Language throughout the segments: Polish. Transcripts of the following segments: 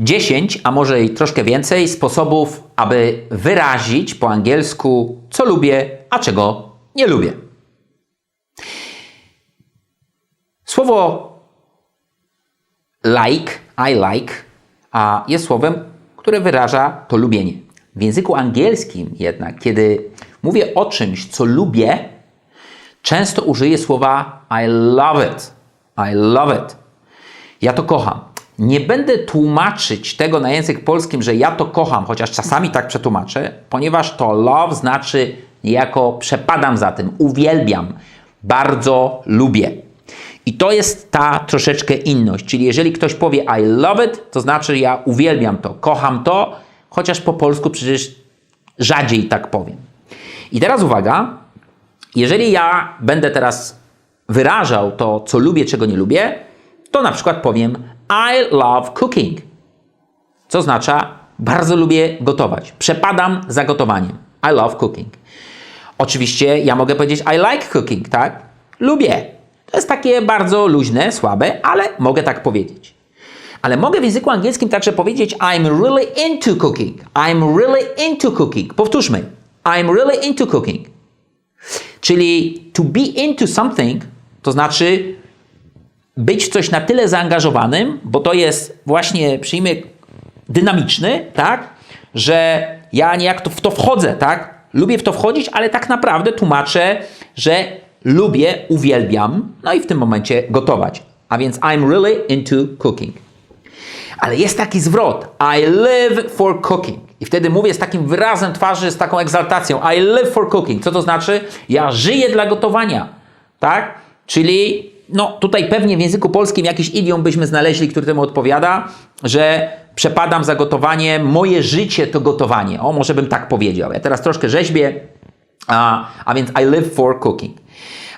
10, a może i troszkę więcej sposobów, aby wyrazić po angielsku, co lubię, a czego nie lubię. Słowo like, I like, a jest słowem, które wyraża to lubienie. W języku angielskim jednak, kiedy mówię o czymś, co lubię, często użyję słowa I love it. I love it. Ja to kocham. Nie będę tłumaczyć tego na język polskim, że ja to kocham, chociaż czasami tak przetłumaczę, ponieważ to love znaczy niejako przepadam za tym, uwielbiam, bardzo lubię. I to jest ta troszeczkę inność. Czyli jeżeli ktoś powie I love it, to znaczy ja uwielbiam to, kocham to, chociaż po polsku przecież rzadziej tak powiem. I teraz uwaga, jeżeli ja będę teraz wyrażał to, co lubię, czego nie lubię, to na przykład powiem I love cooking. Co oznacza bardzo lubię gotować. Przepadam za gotowaniem. I love cooking. Oczywiście ja mogę powiedzieć I like cooking, tak? Lubię. To jest takie bardzo luźne, słabe, ale mogę tak powiedzieć. Ale mogę w języku angielskim także powiedzieć I'm really into cooking. I'm really into cooking. Powtórzmy. I'm really into cooking. Czyli to be into something to znaczy być coś na tyle zaangażowanym, bo to jest właśnie przyjmy dynamiczny, tak, że ja niejako w to wchodzę, tak, lubię w to wchodzić, ale tak naprawdę tłumaczę, że lubię, uwielbiam, no i w tym momencie gotować. A więc I'm really into cooking. Ale jest taki zwrot. I live for cooking. I wtedy mówię z takim wyrazem twarzy, z taką egzaltacją. I live for cooking. Co to znaczy? Ja żyję dla gotowania. Tak? Czyli, no tutaj pewnie w języku polskim jakiś idiom byśmy znaleźli, który temu odpowiada, że przepadam za gotowanie, moje życie to gotowanie. O, może bym tak powiedział. Ja teraz troszkę rzeźbię, a, a więc I live for cooking.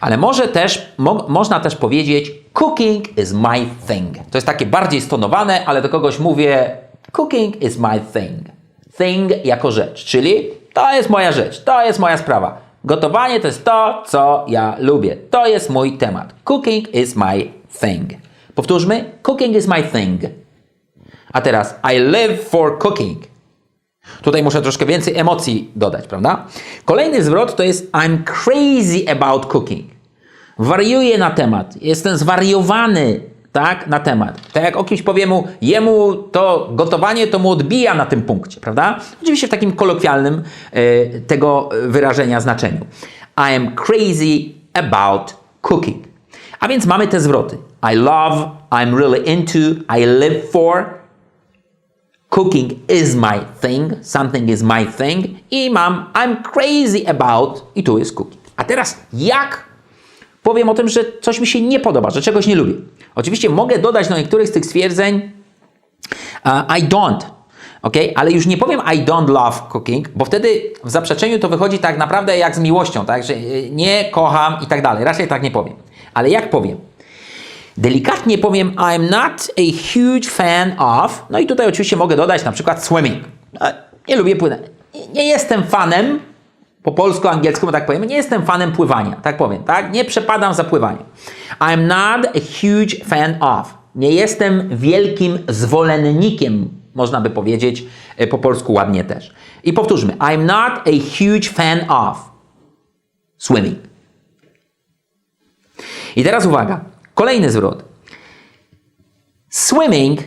Ale może też, mo, można też powiedzieć cooking is my thing. To jest takie bardziej stonowane, ale do kogoś mówię cooking is my thing. Thing jako rzecz, czyli to jest moja rzecz, to jest moja sprawa. Gotowanie to jest to, co ja lubię. To jest mój temat. Cooking is my thing. Powtórzmy, cooking is my thing. A teraz I live for cooking. Tutaj muszę troszkę więcej emocji dodać, prawda? Kolejny zwrot to jest I'm crazy about cooking. Wariuję na temat. Jestem zwariowany, tak, na temat. Tak jak o kimś powie mu, jemu to gotowanie to mu odbija na tym punkcie, prawda? Oczywiście w takim kolokwialnym e, tego wyrażenia znaczeniu. I am crazy about cooking. A więc mamy te zwroty. I love, I'm really into, I live for, cooking is my thing, something is my thing i mam I'm crazy about i tu jest cooking. A teraz jak powiem o tym, że coś mi się nie podoba, że czegoś nie lubię? Oczywiście mogę dodać do niektórych z tych stwierdzeń uh, I don't, ok? Ale już nie powiem I don't love cooking, bo wtedy w zaprzeczeniu to wychodzi tak naprawdę jak z miłością, tak? Że y, nie kocham i tak dalej. Raczej tak nie powiem. Ale jak powiem? Delikatnie powiem I'm not a huge fan of. No i tutaj oczywiście mogę dodać na przykład swimming. No, Nie lubię płynąć. Nie jestem fanem, po polsku, angielsku tak powiem, nie jestem fanem pływania, tak powiem, tak? Nie przepadam za pływaniem. I'm not a huge fan of. Nie jestem wielkim zwolennikiem, można by powiedzieć e, po polsku ładnie też. I powtórzmy. I'm not a huge fan of swimming. I teraz uwaga. Kolejny zwrot. Swimming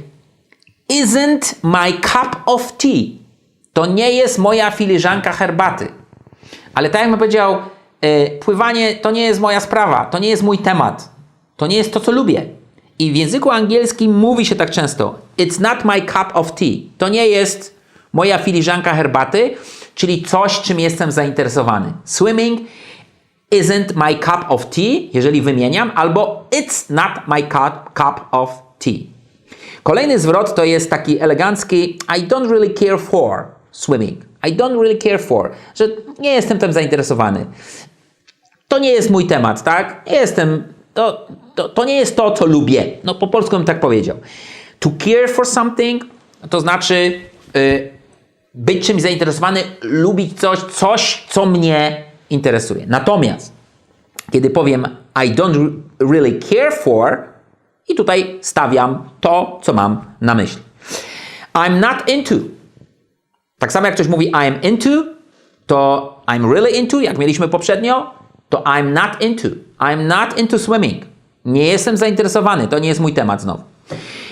isn't my cup of tea. To nie jest moja filiżanka herbaty. Ale tak jak bym powiedział, e, pływanie to nie jest moja sprawa, to nie jest mój temat. To nie jest to, co lubię. I w języku angielskim mówi się tak często: It's not my cup of tea. To nie jest moja filiżanka herbaty, czyli coś, czym jestem zainteresowany. Swimming isn't my cup of tea, jeżeli wymieniam, albo it's not my cup, cup of tea. Kolejny zwrot to jest taki elegancki I don't really care for swimming. I don't really care for, że nie jestem tym zainteresowany. To nie jest mój temat, tak? Nie jestem, to, to, to nie jest to, co lubię. No po polsku bym tak powiedział. To care for something to znaczy y, być czymś zainteresowany, lubić coś, coś, co mnie interesuje. Natomiast kiedy powiem I don't really care for, i tutaj stawiam to, co mam na myśli. I'm not into. Tak samo jak ktoś mówi I'm into, to I'm really into, jak mieliśmy poprzednio, to I'm not into. I'm not into swimming. Nie jestem zainteresowany, to nie jest mój temat znowu.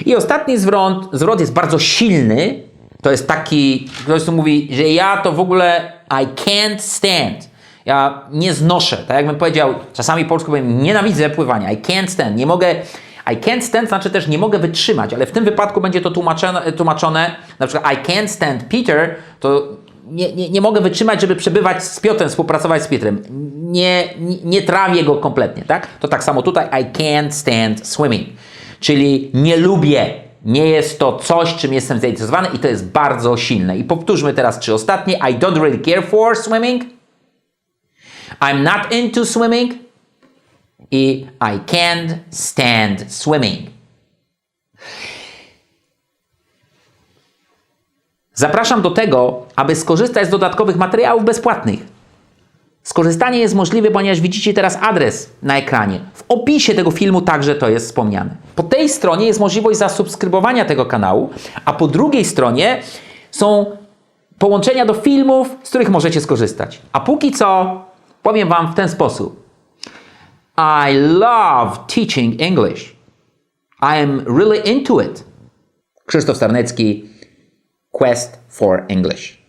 I ostatni zwrot, zwrot jest bardzo silny. To jest taki, ktoś tu mówi, że ja to w ogóle I can't stand. Ja nie znoszę. Tak jakbym powiedział, czasami polsku powiem, nienawidzę pływania. I can't stand. Nie mogę. I can't stand znaczy też nie mogę wytrzymać, ale w tym wypadku będzie to tłumaczone, tłumaczone na przykład I can't stand Peter, to nie, nie, nie mogę wytrzymać, żeby przebywać z Piotrem, współpracować z Piotrem. Nie, nie, nie trawię go kompletnie, tak? To tak samo tutaj I can't stand swimming. Czyli nie lubię, nie jest to coś, czym jestem zainteresowany i to jest bardzo silne. I powtórzmy teraz trzy ostatnie. I don't really care for swimming. I'm not into swimming. I I can't stand swimming. Zapraszam do tego, aby skorzystać z dodatkowych materiałów bezpłatnych. Skorzystanie jest możliwe, ponieważ widzicie teraz adres na ekranie. W opisie tego filmu także to jest wspomniane. Po tej stronie jest możliwość zasubskrybowania tego kanału, a po drugiej stronie są połączenia do filmów, z których możecie skorzystać. A póki co powiem Wam w ten sposób. I love teaching English. I am really into it. Krzysztof Starnecki, Quest for English.